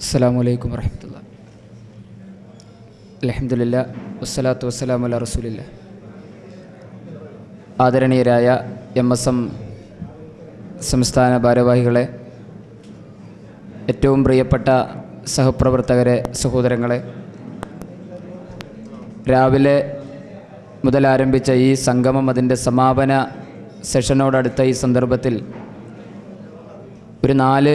അസ്സാം വലൈക്കും വർഹമത്തുള്ള അലഹമുല്ല വസ്സലാത്തു വസ്സലാം അല്ല റസൂലില്ല ആദരണീയരായ എം എസ് എം സംസ്ഥാന ഭാരവാഹികളെ ഏറ്റവും പ്രിയപ്പെട്ട സഹപ്രവർത്തകരെ സഹോദരങ്ങളെ രാവിലെ മുതൽ ആരംഭിച്ച ഈ സംഗമം അതിന്റെ സമാപന സെഷനോടടുത്ത ഈ സന്ദർഭത്തിൽ ഒരു നാല്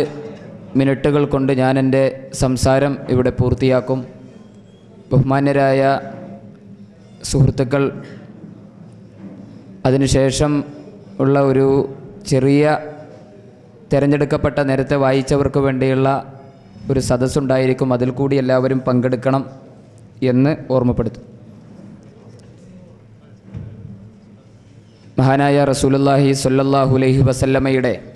മിനിറ്റുകൾ കൊണ്ട് ഞാൻ എന്റെ സംസാരം ഇവിടെ പൂർത്തിയാക്കും. ബഹുമാന്യരായ സുഹൃത്തുക്കൾ അതിനുശേഷം ഉള്ള ഒരു ചെറിയ തിരഞ്ഞെടുക്കപ്പെട്ട നേരത്തെ വായിച്ചവർക്ക് വേണ്ടിയുള്ള ഒരു സദസ്സുണ്ടായിരിക്കും. അതിൽ കൂടി എല്ലാവരും പങ്കെടുക്കണം എന്ന് ഓർമ്മപ്പെടുത്തും. മഹാനായ റസൂലുല്ലാഹി അലൈഹി വസല്ലമയുടെ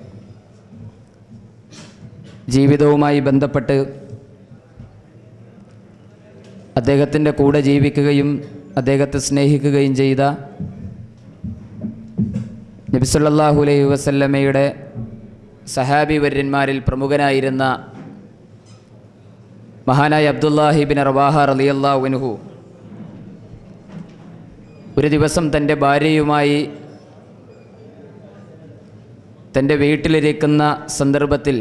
ജീവിതവുമായി ബന്ധപ്പെട്ട് അദ്ദേഹത്തിന്റെ കൂടെ ജീവിക്കുകയും അദ്ദേഹത്തെ സ്നേഹിക്കുകയും ചെയ്ത നബിസല്ലാഹു അലൈഹി വസല്ലമ്മയുടെ സഹാബി വര്യന്മാരിൽ പ്രമുഖനായിരുന്ന മഹാനായ അബ്ദുല്ലാഹിബിൻ റവാഹ റലിയല്ലാഹുവിനുഹു ഒരു ദിവസം തന്റെ ഭാര്യയുമായി തന്റെ വീട്ടിലിരിക്കുന്ന സന്ദർഭത്തിൽ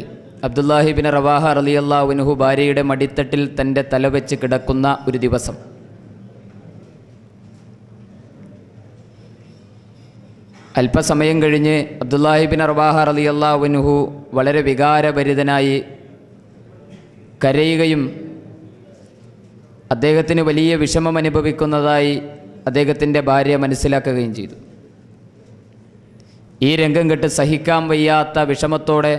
അബ്ദുല്ലാഹിബിൻ റവാഹ റലിയല്ലാഹുവിനുഹു ഭാര്യയുടെ മടിത്തട്ടിൽ തന്റെ തലവെച്ച് കിടക്കുന്ന ഒരു ദിവസം. അല്പസമയം കഴിഞ്ഞ് അബ്ദുല്ലാഹിബിൻ റവാഹ റലിയല്ലാഹുവിനുഹു വളരെ വികാരഭരിതനായി കരയുകയും അദ്ദേഹത്തിന് വലിയ വിഷമം അനുഭവിക്കുന്നതായി അദ്ദേഹത്തിന്റെ ഭാര്യ മനസ്സിലാക്കുകയും ചെയ്തു. ഈ രംഗം കെട്ട് സഹിക്കാൻ വയ്യാത്ത വിഷമത്തോടെ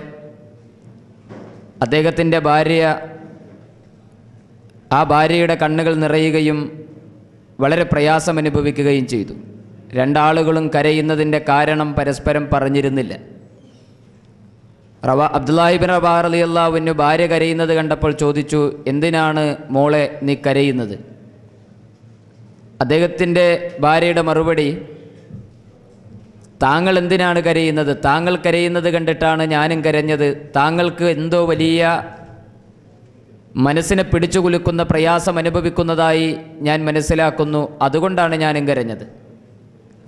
അദ്ദേഹത്തിന്റെ ഭാര്യ ആ ഭാര്യയുടെ കണ്ണുകൾ നിറയുകയും വളരെ പ്രയാസം അനുഭവിക്കുകയും ചെയ്തു. രണ്ടാളുകളും കരയുന്നതിന്റെ കാരണം പരസ്പരം പറഞ്ഞിരുന്നില്ല. റവ അബ്ദുല്ലാഹിബിൻ റബാ അലി അള്ളാഹുവിന് ഭാര്യ കരയുന്നത് കണ്ടപ്പോൾ ചോദിച്ചു എന്തിനാണ് മോളെ നീ കരയുന്നത്? അദ്ദേഹത്തിന്റെ ഭാര്യയുടെ മറുപടി താങ്കൾ എന്തിനാണ് കരയുന്നത്? താങ്കൾ കരയുന്നത് കണ്ടിട്ടാണ് ഞാനും കരഞ്ഞത്. താങ്കൾക്ക് എന്തോ വലിയ മനസ്സിനെ പിടിച്ചു കുലുക്കുന്ന പ്രയാസം അനുഭവിക്കുന്നതായി ഞാൻ മനസ്സിലാക്കുന്നു. അതുകൊണ്ടാണ് ഞാനും കരഞ്ഞത്.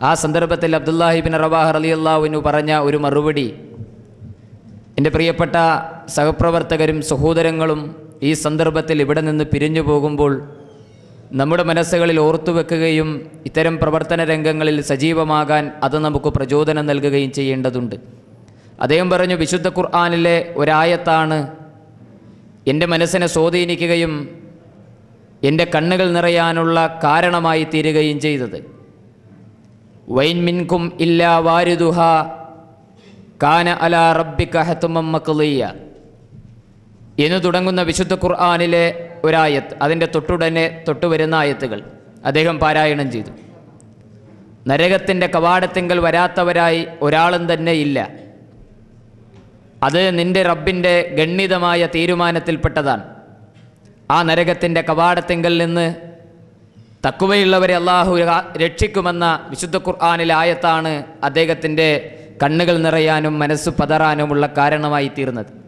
ആ സന്ദർഭത്തിൽ അബ്ദുല്ലാഹിബിൻ റവാഹ് അലി അള്ളാഹുവിനു പറഞ്ഞ ഒരു മറുപടി എന്റെ പ്രിയപ്പെട്ട സഹപ്രവർത്തകരും സഹോദരങ്ങളും ഈ സന്ദർഭത്തിൽ ഇവിടെ നിന്ന് പിരിഞ്ഞു പോകുമ്പോൾ നമ്മുടെ മനസ്സുകളിൽ ഓർത്തു വെക്കുകയും ഇത്തരം പ്രവർത്തന രംഗങ്ങളിൽ സജീവമാകാൻ അത് നമുക്ക് പ്രചോദനം നൽകുകയും ചെയ്യേണ്ടതുണ്ട്. അദ്ദേഹം പറഞ്ഞു വിശുദ്ധ ഖുർആാനിലെ ഒരായത്താണ് എന്റെ മനസ്സിനെ സ്വാധീനിക്കുകയും എന്റെ കണ്ണുകൾ നിറയാനുള്ള കാരണമായി തീരുകയും ചെയ്തത്. വൈൻ മിൻകും ഇല്ലാ വാരിദുഹ കാന അല റബ്ബിക ഹത്തുമം മക്ലിയ. എന്ന് തുടങ്ങുന്ന വിശുദ്ധ ഖുർആാനിലെ ഒരായത്ത് അതിന്റെ തൊട്ടുടനെ തൊട്ടു വരുന്ന ആയത്തുകൾ അദ്ദേഹം പാരായണം ചെയ്തു. നരകത്തിന്റെ കവാടത്തിങ്കൽ വരാത്തവരായി ഒരാളും തന്നെ ഇല്ല. അത് നിന്റെ റബ്ബിന്റെ ഗണ്ണിതമായ തീരുമാനത്തിൽപ്പെട്ടതാണ്. ആ നരകത്തിന്റെ കവാടത്തിങ്കൽ നിന്ന് തക്കുവയുള്ളവരെ അള്ളാഹു രക്ഷിക്കുമെന്ന വിശുദ്ധ ഖുർആാനിലെ ആയത്താണ് അദ്ദേഹത്തിന്റെ കണ്ണുകൾ നിറയാനും മനസ്സ് പതറാനുമുള്ള കാരണമായി തീർന്നത്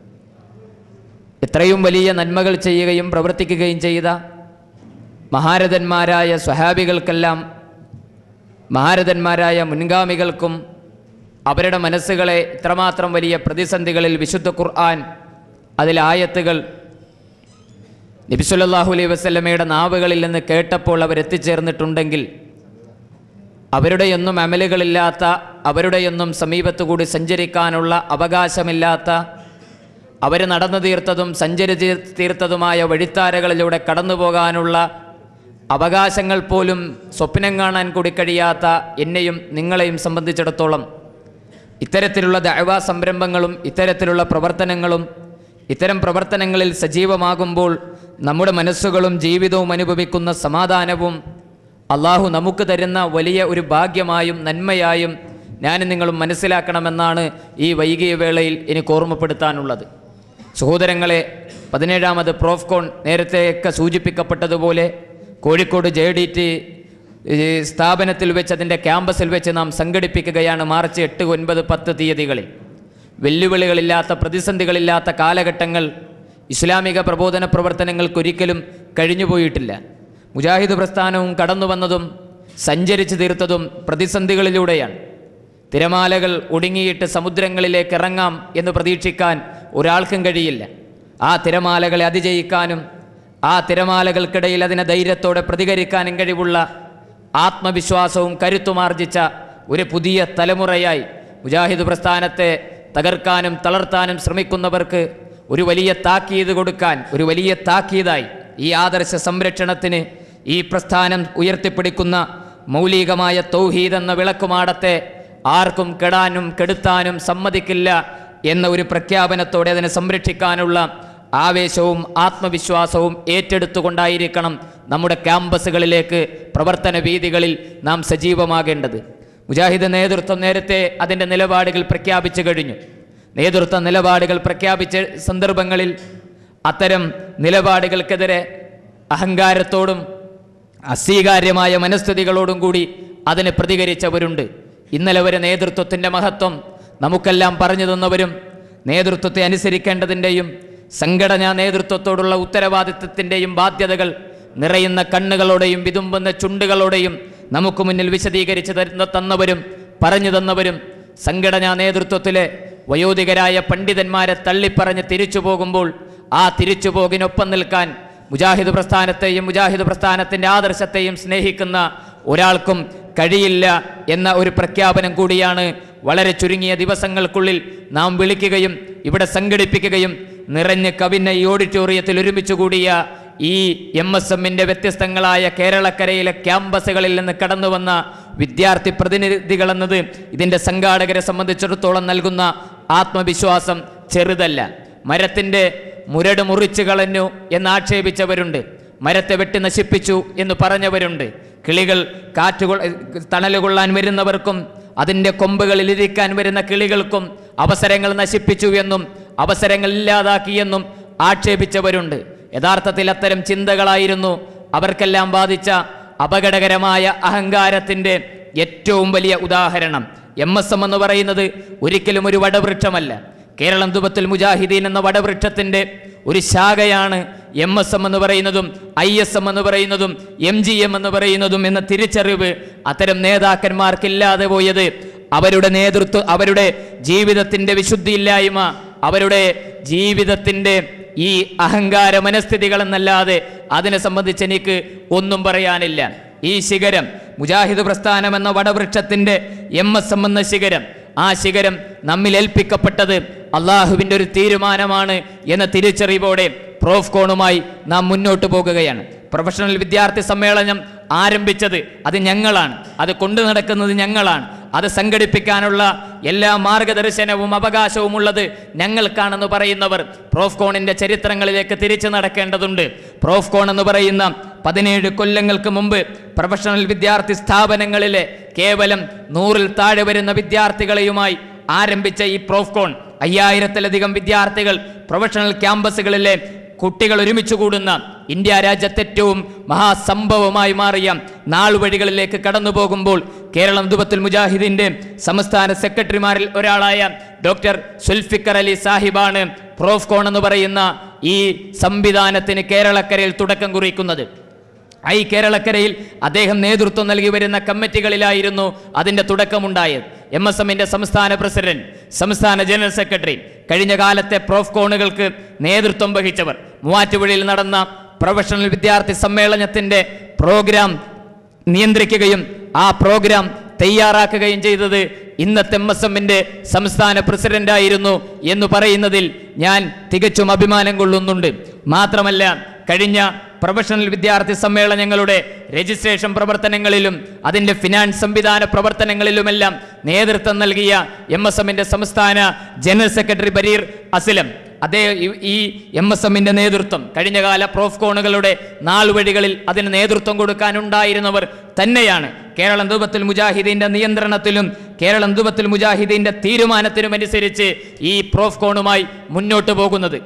എത്രയും വലിയ നന്മകൾ ചെയ്യുകയും പ്രവർത്തിക്കുകയും ചെയ്ത മഹാരഥന്മാരായ സ്വഹാബികൾക്കെല്ലാം മഹാരഥന്മാരായ മുൻഗാമികൾക്കും അവരുടെ മനസ്സുകളെ ഇത്രമാത്രം വലിയ പ്രതിസന്ധികളിൽ വിശുദ്ധ ഖുർആൻ അതിലായത്തുകൾ നബിസുല്ലാഹു അലൈഹി വസ്ലമയുടെ നാവുകളിൽ നിന്ന് കേട്ടപ്പോൾ അവരെത്തിച്ചേർന്നിട്ടുണ്ടെങ്കിൽ അവരുടെയൊന്നും അമലുകളില്ലാത്ത അവരുടെയൊന്നും സമീപത്തുകൂടി സഞ്ചരിക്കാനുള്ള അവകാശമില്ലാത്ത അവർ നടന്നു തീർത്തതും സഞ്ചരി തീർത്തതുമായ വഴിത്താരകളിലൂടെ കടന്നു പോകാനുള്ള അവകാശങ്ങൾ പോലും സ്വപ്നം കാണാൻ കൂടി കഴിയാത്ത എന്നെയും നിങ്ങളെയും സംബന്ധിച്ചിടത്തോളം ഇത്തരത്തിലുള്ള ദൈവാ സംരംഭങ്ങളും ഇത്തരത്തിലുള്ള പ്രവർത്തനങ്ങളും ഇത്തരം പ്രവർത്തനങ്ങളിൽ സജീവമാകുമ്പോൾ നമ്മുടെ മനസ്സുകളും ജീവിതവും അനുഭവിക്കുന്ന സമാധാനവും അള്ളാഹു നമുക്ക് തരുന്ന വലിയ ഒരു ഭാഗ്യമായും നന്മയായും ഞാനും നിങ്ങളും മനസ്സിലാക്കണമെന്നാണ് ഈ വൈകിയ വേളയിൽ എനിക്ക് ഓർമ്മപ്പെടുത്താനുള്ളത്. സഹോദരങ്ങളെ പതിനേഴാമത് പ്രോഫ്കോൺ നേരത്തെയൊക്കെ സൂചിപ്പിക്കപ്പെട്ടതുപോലെ കോഴിക്കോട് ജെ ഡി ടി സ്ഥാപനത്തിൽ വെച്ച് അതിന്റെ ക്യാമ്പസിൽ വെച്ച് നാം സംഘടിപ്പിക്കുകയാണ് മാർച്ച് എട്ട് ഒൻപത് പത്ത് തീയതികളിൽ. വെല്ലുവിളികളില്ലാത്ത പ്രതിസന്ധികളില്ലാത്ത കാലഘട്ടങ്ങൾ ഇസ്ലാമിക പ്രബോധന പ്രവർത്തനങ്ങൾക്കൊരിക്കലും കഴിഞ്ഞുപോയിട്ടില്ല മുജാഹിദ് പ്രസ്ഥാനവും കടന്നു വന്നതും സഞ്ചരിച്ചു തീർത്തതും പ്രതിസന്ധികളിലൂടെയാണ്. തിരമാലകൾ ഒടുങ്ങിയിട്ട് സമുദ്രങ്ങളിലേക്ക് ഇറങ്ങാം എന്ന് പ്രതീക്ഷിക്കാൻ ഒരാൾക്കും കഴിയില്ല. ആ തിരമാലകളെ അതിജയിക്കാനും ആ തിരമാലകൾക്കിടയിൽ അതിനെ ധൈര്യത്തോടെ പ്രതികരിക്കാനും കഴിവുള്ള ആത്മവിശ്വാസവും കരുത്തുമാർജിച്ച ഒരു പുതിയ തലമുറയായി മുജാഹിദ് പ്രസ്ഥാനത്തെ തകർക്കാനും തളർത്താനും ശ്രമിക്കുന്നവർക്ക് ഒരു വലിയ താക്കീത് കൊടുക്കാൻ ഒരു വലിയ താക്കീതായി ഈ ആദർശ സംരക്ഷണത്തിന് ഈ പ്രസ്ഥാനം ഉയർത്തിപ്പിടിക്കുന്ന മൗലികമായ തൗഹീദ് എന്ന വിളക്കുമാടത്തെ ആർക്കും കെടാനും കെടുത്താനും സമ്മതിക്കില്ല എന്ന ഒരു പ്രഖ്യാപനത്തോടെ അതിനെ സംരക്ഷിക്കാനുള്ള ആവേശവും ആത്മവിശ്വാസവും ഏറ്റെടുത്തുകൊണ്ടായിരിക്കണം നമ്മുടെ ക്യാമ്പസുകളിലേക്ക് പ്രവർത്തന വീതികളിൽ നാം സജീവമാകേണ്ടത്. മുജാഹിദ് നേതൃത്വം നേരത്തെ അതിന്റെ നിലപാടുകൾ പ്രഖ്യാപിച്ചു കഴിഞ്ഞു. നേതൃത്വ നിലപാടുകൾ പ്രഖ്യാപിച്ച സന്ദർഭങ്ങളിൽ അത്തരം നിലപാടുകൾക്കെതിരെ അഹങ്കാരത്തോടും അസ്വീകാര്യമായ മനസ്ഥിതികളോടും കൂടി അതിന് പ്രതികരിച്ചവരുണ്ട്. ഇന്നലെ വരെ നേതൃത്വത്തിന്റെ മഹത്വം നമുക്കെല്ലാം പറഞ്ഞു തന്നവരും നേതൃത്വത്തെ അനുസരിക്കേണ്ടതിന്റെയും സംഘടനാ നേതൃത്വത്തോടുള്ള ഉത്തരവാദിത്വത്തിന്റെയും ബാധ്യതകൾ നിറയുന്ന കണ്ണുകളോടെയും വിതുമ്പുന്ന ചുണ്ടുകളോടെയും നമുക്ക് മുന്നിൽ വിശദീകരിച്ച് തരുന്ന തന്നവരും പറഞ്ഞു തന്നവരും സംഘടനാ നേതൃത്വത്തിലെ വയോധികരായ പണ്ഡിതന്മാരെ തള്ളിപ്പറഞ്ഞ് തിരിച്ചു പോകുമ്പോൾ ആ തിരിച്ചുപോകിനൊപ്പം നിൽക്കാൻ മുജാഹിദ് പ്രസ്ഥാനത്തെയും മുജാഹിദ് പ്രസ്ഥാനത്തിന്റെ ആദർശത്തെയും സ്നേഹിക്കുന്ന ഒരാൾക്കും കഴിയില്ല എന്ന ഒരു പ്രഖ്യാപനം കൂടിയാണ് വളരെ ചുരുങ്ങിയ ദിവസങ്ങൾക്കുള്ളിൽ നാം വിളിക്കുകയും ഇവിടെ സംഘടിപ്പിക്കുകയും നിറഞ്ഞ് കവിഞ്ഞ ഈ ഓഡിറ്റോറിയത്തിൽ ഒരുമിച്ച് കൂടിയ ഈ എം എസ് എമ്മിന്റെ വ്യത്യസ്തങ്ങളായ കേരളക്കരയിലെ ക്യാമ്പസുകളിൽ നിന്ന് കടന്നു വന്ന വിദ്യാർത്ഥി പ്രതിനിധികളെന്നത് ഇതിന്റെ സംഘാടകരെ സംബന്ധിച്ചിടത്തോളം നൽകുന്ന ആത്മവിശ്വാസം ചെറുതല്ല. മരത്തിന്റെ മുരട് മുറിച്ചു കളഞ്ഞു എന്നാക്ഷേപിച്ചവരുണ്ട് മരത്തെ വെട്ടി നശിപ്പിച്ചു എന്ന് പറഞ്ഞവരുണ്ട്. കിളികൾ കാറ്റുകൊ തണലുകൊള്ളാൻ വരുന്നവർക്കും അതിന്റെ കൊമ്പുകളിൽ ഇരിക്കാൻ വരുന്ന കിളികൾക്കും അവസരങ്ങൾ നശിപ്പിച്ചു എന്നും അവസരങ്ങൾ ഇല്ലാതാക്കിയെന്നും ആക്ഷേപിച്ചവരുണ്ട്. യഥാർത്ഥത്തിൽ അത്തരം ചിന്തകളായിരുന്നു അവർക്കെല്ലാം ബാധിച്ച അപകടകരമായ അഹങ്കാരത്തിന്റെ ഏറ്റവും വലിയ ഉദാഹരണം. എം എസ് എം എന്ന് പറയുന്നത് ഒരിക്കലും ഒരു വടവൃക്ഷമല്ല. കേരളം ദുബത്തുൽ മുജാഹിദീൻ എന്ന വടവൃക്ഷത്തിന്റെ ഒരു ശാഖയാണ് എം എസ് എം എന്ന് പറയുന്നതും ഐ എസ് എം എന്ന് പറയുന്നതും എം ജി എം എന്ന് പറയുന്നതും എന്ന തിരിച്ചറിവ് അത്തരം നേതാക്കന്മാർക്കില്ലാതെ പോയത് അവരുടെ നേതൃത്വം അവരുടെ ജീവിതത്തിന്റെ വിശുദ്ധിയില്ലായ്മ അവരുടെ ജീവിതത്തിന്റെ ഈ അഹങ്കാര മനസ്ഥിതികളെന്നല്ലാതെ അതിനെ സംബന്ധിച്ച് എനിക്ക് ഒന്നും പറയാനില്ല. ഈ ശിഖരം മുജാഹിദ് പ്രസ്ഥാനം എന്ന വടവൃക്ഷത്തിന്റെ എം എസ് എം എന്ന ശിഖരം ആ ശിഖരം നമ്മിൽ ഏൽപ്പിക്കപ്പെട്ടത് അള്ളാഹുവിന്റെ ഒരു തീരുമാനമാണ് എന്ന തിരിച്ചറിവോടെ പ്രോഫ് കോണുമായി നാം മുന്നോട്ട് പോകുകയാണ്. പ്രൊഫഷണൽ വിദ്യാർത്ഥി സമ്മേളനം ആരംഭിച്ചത് അത് ഞങ്ങളാണ്. അത് കൊണ്ടു നടക്കുന്നത് ഞങ്ങളാണ്. അത് സംഘടിപ്പിക്കാനുള്ള എല്ലാ മാർഗദർശനവും അവകാശവും ഉള്ളത് ഞങ്ങൾക്കാണെന്ന് പറയുന്നവർ പ്രോഫ് കോണിന്റെ ചരിത്രങ്ങളിലേക്ക് തിരിച്ചു നടക്കേണ്ടതുണ്ട്. പ്രോഫ് കോൺ എന്ന് പറയുന്ന പതിനേഴ് കൊല്ലങ്ങൾക്ക് മുമ്പ് പ്രൊഫഷണൽ വിദ്യാർത്ഥി സ്ഥാപനങ്ങളിലെ കേവലം നൂറിൽ താഴെ വരുന്ന വിദ്യാർത്ഥികളെയുമായി ആരംഭിച്ച ഈ പ്രോഫ് കോൺ അയ്യായിരത്തിലധികം വിദ്യാർത്ഥികൾ പ്രൊഫഷണൽ ക്യാമ്പസുകളിലെ കുട്ടികൾ ഒരുമിച്ച് കൂടുന്ന ഇന്ത്യ രാജ്യത്തെ ഏറ്റവും മഹാസംഭവമായി മാറിയ നാളുവഴികളിലേക്ക് കടന്നു പോകുമ്പോൾ കേരളം ദുബത്തുൽ മുജാഹിദിന്റെ സംസ്ഥാന സെക്രട്ടറിമാരിൽ ഒരാളായ ഡോക്ടർ സുൽഫിക്കർ അലി സാഹിബാണ് പ്രോഫ്കോൺ എന്ന് പറയുന്ന ഈ സംവിധാനത്തിന് കേരളക്കരയിൽ തുടക്കം കുറിക്കുന്നത്. ഐ കേരളക്കരയിൽ അദ്ദേഹം നേതൃത്വം നൽകി വരുന്ന കമ്മിറ്റികളിലായിരുന്നു അതിന്റെ തുടക്കമുണ്ടായത്. എം എസ് എമ്മിന്റെ സംസ്ഥാന പ്രസിഡന്റ് സംസ്ഥാന ജനറൽ സെക്രട്ടറി കഴിഞ്ഞ കാലത്തെ പ്രോഫ് കോണുകൾക്ക് നേതൃത്വം വഹിച്ചവർ. മൂവാറ്റുപുഴയിൽ നടന്ന പ്രൊഫഷണൽ വിദ്യാർത്ഥി സമ്മേളനത്തിന്റെ പ്രോഗ്രാം നിയന്ത്രിക്കുകയും ആ പ്രോഗ്രാം തയ്യാറാക്കുകയും ചെയ്തത് ഇന്നത്തെ എം എസ് എമ്മിന്റെ സംസ്ഥാന പ്രസിഡന്റായിരുന്നു എന്ന് പറയുന്നതിൽ ഞാൻ തികച്ചും അഭിമാനം കൊള്ളുന്നുണ്ട്. മാത്രമല്ല കഴിഞ്ഞ പ്രൊഫഷണൽ വിദ്യാർത്ഥി സമ്മേളനങ്ങളുടെ രജിസ്ട്രേഷൻ പ്രവർത്തനങ്ങളിലും അതിന്റെ ഫിനാൻസ് സംവിധാന പ്രവർത്തനങ്ങളിലുമെല്ലാം നേതൃത്വം നൽകിയ എം എസ് എമ്മിന്റെ സംസ്ഥാന ജനറൽ സെക്രട്ടറി ബരീർ അസിലം. അതേ ഈ- എം എസ് എമ്മിന്റെ നേതൃത്വം കഴിഞ്ഞകാല പ്രോഫ് കോണുകളുടെ നാളുവഴികളിൽ അതിന് നേതൃത്വം കൊടുക്കാനുണ്ടായിരുന്നവർ തന്നെയാണ്. കേരളം രൂപത്തിൽ മുജാഹിദീന്റെ നിയന്ത്രണത്തിലും കേരളം ദുബത്തുൽ മുജാഹിദീന്റെ തീരുമാനത്തിനുമനുസരിച്ച് ഈ പ്രോഫ് കോണുമായി മുന്നോട്ട് പോകുന്നത്.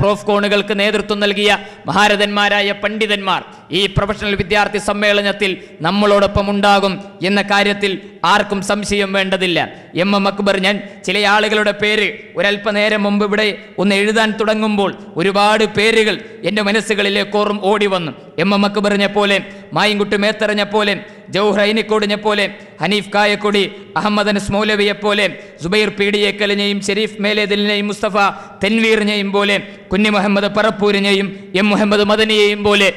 പ്രോഫ് കോണുകൾക്ക് നേതൃത്വം നൽകിയ മഹാരഥന്മാരായ പണ്ഡിതന്മാർ ഈ പ്രൊഫഷണൽ വിദ്യാർത്ഥി സമ്മേളനത്തിൽ നമ്മളോടൊപ്പം ഉണ്ടാകും എന്ന കാര്യത്തിൽ ആർക്കും സംശയം വേണ്ടതില്ല. എം എം അക്ബർ ഞാൻ ചില ആളുകളുടെ പേര് ഒരല്പനേരം മുമ്പ് ഇവിടെ ഒന്ന് എഴുതാൻ തുടങ്ങുമ്പോൾ ഒരുപാട് പേരുകൾ എന്റെ മനസ്സുകളിലേക്ക് ഓർമ്മ ഓടി വന്നു. എം എം അക്ബറിനെ പോലെ മായിൻകുട്ടി മേത്തറിനെ പോലെ ജൗഹർ ഐനിക്കോടിനെ പോലെ ഹനീഫ് കായക്കൊടി അനസ് മൗലവിയെ പോലെ സുബൈർ പീഡിയേക്കലിനെയും ഷെരീഫ് മേലേദലിനെയും മുസ്തഫ തെൻവീറിനെയും പോലെ കുഞ്ഞി മുഹമ്മദ് പറപ്പൂരിനെയും എം മുഹമ്മദ് മദനിയെയും പോലെ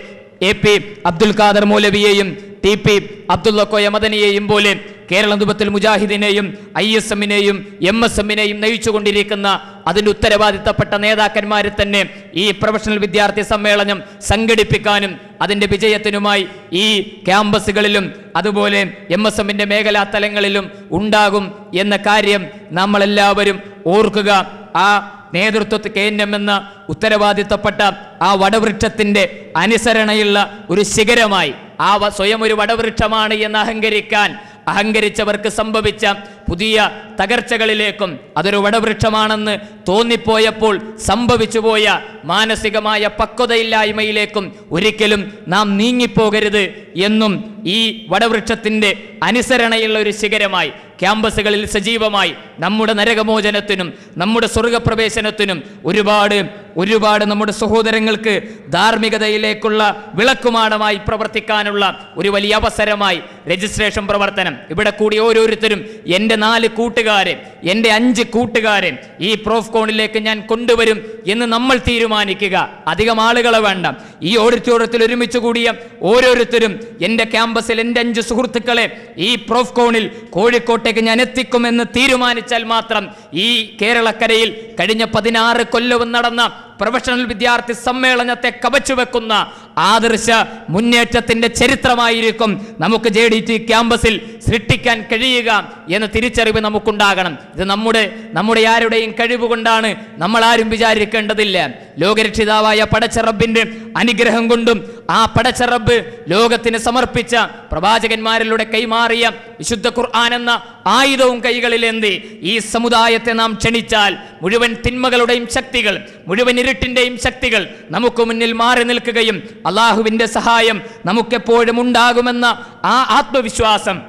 എ പി അബ്ദുൽ ഖാദർ മൗലവിയെയും ടി പി അബ്ദുള്ള കോയ മദനിയെയും പോലെ കേരള ദുബത്തിൽ മുജാഹിദിനെയും ഐ എസ് എമ്മിനെയും എം എസ് എമ്മിനെയും നയിച്ചുകൊണ്ടിരിക്കുന്ന അതിന്റെ ഉത്തരവാദിത്തപ്പെട്ട നേതാക്കന്മാർ തന്നെ ഈ പ്രൊഫഷണൽ വിദ്യാർത്ഥി സമ്മേളനം സംഘടിപ്പിക്കാനും അതിന്റെ വിജയത്തിനുമായി ഈ ക്യാമ്പസുകളിലും അതുപോലെ എം എസ് എമ്മിന്റെ മേഖലാ തലങ്ങളിലും ഉണ്ടാകും എന്ന കാര്യം നമ്മളെല്ലാവരും ഓർക്കുക. ആ നേതൃത്വത്തിൽ കെ എൻ എം എന്ന ഉത്തരവാദിത്തപ്പെട്ട ആ വടവൃക്ഷത്തിന്റെ അനുസരണയുള്ള ഒരു ശിഖരമായി ആ സ്വയം ഒരു വടവൃക്ഷമാണ് എന്ന് അഹങ്കരിക്കാൻ അഹങ്കരിച്ചവർക്ക് സംഭവിച്ച പുതിയ തകർച്ചകളിലേക്കും അതൊരു വടവൃക്ഷമാണെന്ന് തോന്നിപ്പോയപ്പോൾ സംഭവിച്ചുപോയ മാനസികമായ പക്വതയില്ലായ്മയിലേക്കും ഒരിക്കലും നാം നീങ്ങിപ്പോകരുത് എന്നും ഈ വടവൃക്ഷത്തിന്റെ അനുസരണയുള്ള ഒരു ശിഖരമായി ക്യാമ്പസുകളിൽ സജീവമായി നമ്മുടെ നരകമോചനത്തിനും നമ്മുടെ സ്വർഗപ്രവേശനത്തിനും ഒരുപാട് ഒരുപാട് നമ്മുടെ സഹോദരങ്ങൾക്ക് ധാർമ്മികതയിലേക്കുള്ള വിളക്കുമാടമായി പ്രവർത്തിക്കാനുള്ള ഒരു വലിയ അവസരമായി രജിസ്ട്രേഷൻ പ്രവർത്തനം. ഇവിടെ കൂടി ഓരോരുത്തരും എന്റെ നാല് കൂട്ടുകാരെ എന്റെ അഞ്ച് കൂട്ടുകാരെ ഈ പ്രോഫ് കോണിലേക്ക് ഞാൻ കൊണ്ടുവരും എന്ന് നമ്മൾ തീരുമാനിക്കുക. അധികം ആളുകളെ വേണ്ട. ഈ ഓഡിറ്റോറിയത്തിൽ ഒരുമിച്ച് കൂടിയ ഓരോരുത്തരും എന്റെ ക്യാമ്പസിൽ എന്റെ അഞ്ച് സുഹൃത്തുക്കളെ ഈ പ്രോഫ് കോണിൽ കോഴിക്കോട്ടേക്ക് ഞാൻ എത്തിക്കുമെന്ന് തീരുമാനിച്ചാൽ മാത്രം ഈ കേരളക്കരയിൽ കഴിഞ്ഞ പതിനാറ് കൊല്ലവും നടന്ന പ്രൊഫഷണൽ വിദ്യാർത്ഥി സമ്മേളനത്തെ കവച്ചു വെക്കുന്ന ആദർശ മുന്നേറ്റത്തിന്റെ ചരിത്രമായിരിക്കും നമുക്ക് ജെ ഡി ടി ക്യാമ്പസിൽ സൃഷ്ടിക്കാൻ കഴിയുക എന്ന തിരിച്ചറിവ് നമുക്കുണ്ടാകണം. ഇത് നമ്മുടെ നമ്മുടെ ആരുടെയും കഴിവ് കൊണ്ടാണ് നമ്മൾ ആരും വിചാരിക്കേണ്ടതില്ല. ലോകരക്ഷിതാവായ പടച്ചറബിന്റെ അനുഗ്രഹം കൊണ്ടും ആ പടച്ചറബ് ലോകത്തിന് സമർപ്പിച്ച പ്രവാചകന്മാരിലൂടെ കൈമാറിയ വിശുദ്ധ ഖുർആൻ എന്ന ആയുധവും കൈകളിലേന്തി ഈ സമുദായത്തെ നാം ക്ഷണിച്ചാൽ മുഴുവൻ തിന്മകളുടെയും ശക്തികൾ മുഴുവൻ ഇരുട്ടിന്റെയും ശക്തികൾ നമുക്ക് മുന്നിൽ മാറി നിൽക്കുകയും അള്ളാഹുവിന്റെ സഹായം നമുക്കെപ്പോഴും ഉണ്ടാകുമെന്ന ആ ആത്മവിശ്വാസം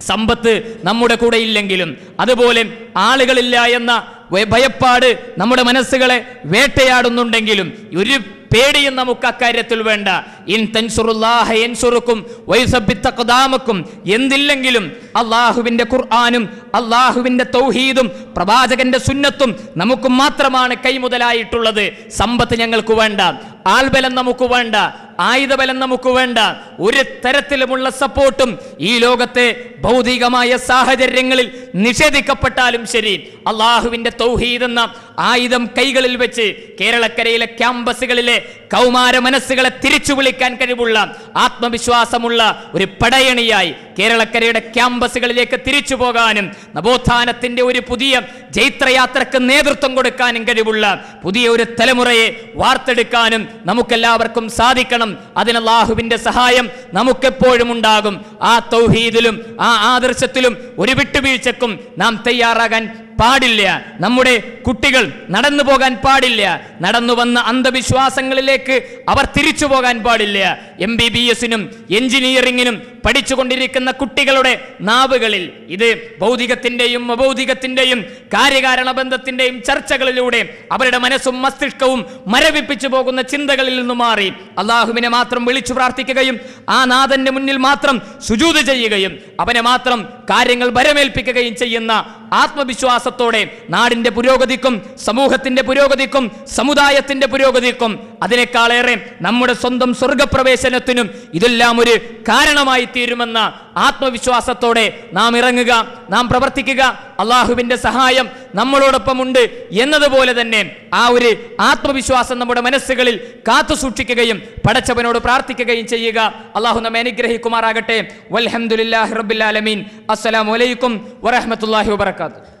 സമ്പത്ത് നമ്മുടെ കൂടെ ഇല്ലെങ്കിലും അതുപോലെ ആളുകളില്ല എന്ന ഭയപ്പാട് നമ്മുടെ മനസ്സുകളെ വേട്ടയാടുന്നുണ്ടെങ്കിലും ഒരു പേടിയും നമുക്ക് അക്കാര്യത്തിൽ വേണ്ട. ഇൻ തൻസുറുല്ലാഹ യൻസുറുക്കും വയുസബ്ബിത്ത് അഖ്ദാമക്കും എന്തില്ലെങ്കിലും അള്ളാഹുവിന്റെ ഖുർആാനും അള്ളാഹുവിന്റെ തൗഹീദും പ്രവാചകന്റെ സുന്നത്തും നമുക്ക് മാത്രമാണ് കൈമുതലായിട്ടുള്ളത് സമ്പത്ത് ഞങ്ങൾക്ക് വേണ്ട. ആൾബലം നമുക്ക് വേണ്ട. ആയുധബലം നമുക്ക് വേണ്ട. ഒരു തരത്തിലുമുള്ള സപ്പോർട്ടും ഈ ലോകത്തെ ഭൗതികമായ സാഹചര്യങ്ങളിൽ നിഷേധിക്കപ്പെട്ടാലും ശരി. അള്ളാഹുവിന്റെ തൗഹീദ് എന്ന ആയുധം കൈകളിൽ വെച്ച് കേരളക്കരയിലെ ക്യാമ്പസുകളിലെ കൗമാര മനസ്സുകളെ തിരിച്ചു വിളിക്കാൻ കഴിവുള്ള ആത്മവിശ്വാസമുള്ള ഒരു പടയണിയായി കേരളക്കരയുടെ ക്യാമ്പസുകളിലേക്ക് തിരിച്ചു പോകാനും നവോത്ഥാനത്തിന്റെ ഒരു പുതിയ ജൈത്രയാത്രക്ക് നേതൃത്വം കൊടുക്കാനും കഴിവുള്ള പുതിയ ഒരു തലമുറയെ വാർത്തെടുക്കാനും നമുക്കെല്ലാവർക്കും സാധിക്കണം. അതിന് അള്ളാഹുവിന്റെ സഹായം നമുക്കെപ്പോഴും ഉണ്ടാകും. ആ തൗഹീദിലും ആ ആദർശത്തിലും ഒരു വിട്ടുവീഴ്ചക്കും നാം തയ്യാറാകാൻ പാടില്ല. നമ്മുടെ കുട്ടികൾ നടന്നു പോകാൻ പാടില്ല. നടന്നു വന്ന അന്ധവിശ്വാസങ്ങളിലേക്ക് അവർ തിരിച്ചു പോകാൻ പാടില്ല. എം ബി ബി എസിനും എഞ്ചിനീയറിംഗിനും പഠിച്ചുകൊണ്ടിരിക്കുന്ന കുട്ടികളുടെ നാവുകളിൽ ഇത് ഭൗതികത്തിന്റെയും അഭൗതികത്തിന്റെയും കാര്യകാരണ ബന്ധത്തിന്റെയും ചർച്ചകളിലൂടെ അവരുടെ മനസ്സും മസ്തിഷ്കവും മരവിപ്പിച്ചു പോകുന്ന ചിന്തകളിൽ നിന്ന് മാറി. അള്ളാഹുവിനെ മാത്രം വിളിച്ചു പ്രാർത്ഥിക്കുകയും ആ നാഥന്റെ മുന്നിൽ മാത്രം സുജൂത് ചെയ്യുകയും അവനെ മാത്രം കാര്യങ്ങൾ വരമേൽപ്പിക്കുകയും ചെയ്യുന്ന ആത്മവിശ്വാസത്തോടെ നാടിന്റെ പുരോഗതിക്കും സമൂഹത്തിന്റെ പുരോഗതിക്കും സമുദായത്തിന്റെ പുരോഗതിക്കും അതിനേക്കാളേറെ നമ്മുടെ സ്വന്തം സ്വർഗപ്രവേശനത്തിനും ഇതെല്ലാം ഒരു കാരണമായി തീരുമെന്ന ആത്മവിശ്വാസത്തോടെ നാം ഇറങ്ങുക നാം പ്രവർത്തിക്കുക. അള്ളാഹുവിന്റെ സഹായം നമ്മളോടൊപ്പമുണ്ട് എന്നതുപോലെ തന്നെ ആ ഒരു ആത്മവിശ്വാസം നമ്മുടെ മനസ്സുകളിൽ കാത്തു സൂക്ഷിക്കുകയും പടച്ചവനോട് പ്രാർത്ഥിക്കുകയും ചെയ്യുക. അള്ളാഹു നമ്മെ അനുഗ്രഹിക്കുമാറാകട്ടെ. വൽഹംദുലില്ലാഹി റബ്ബിൽ ആലമീൻ. അസ്സലാമു വാത്തു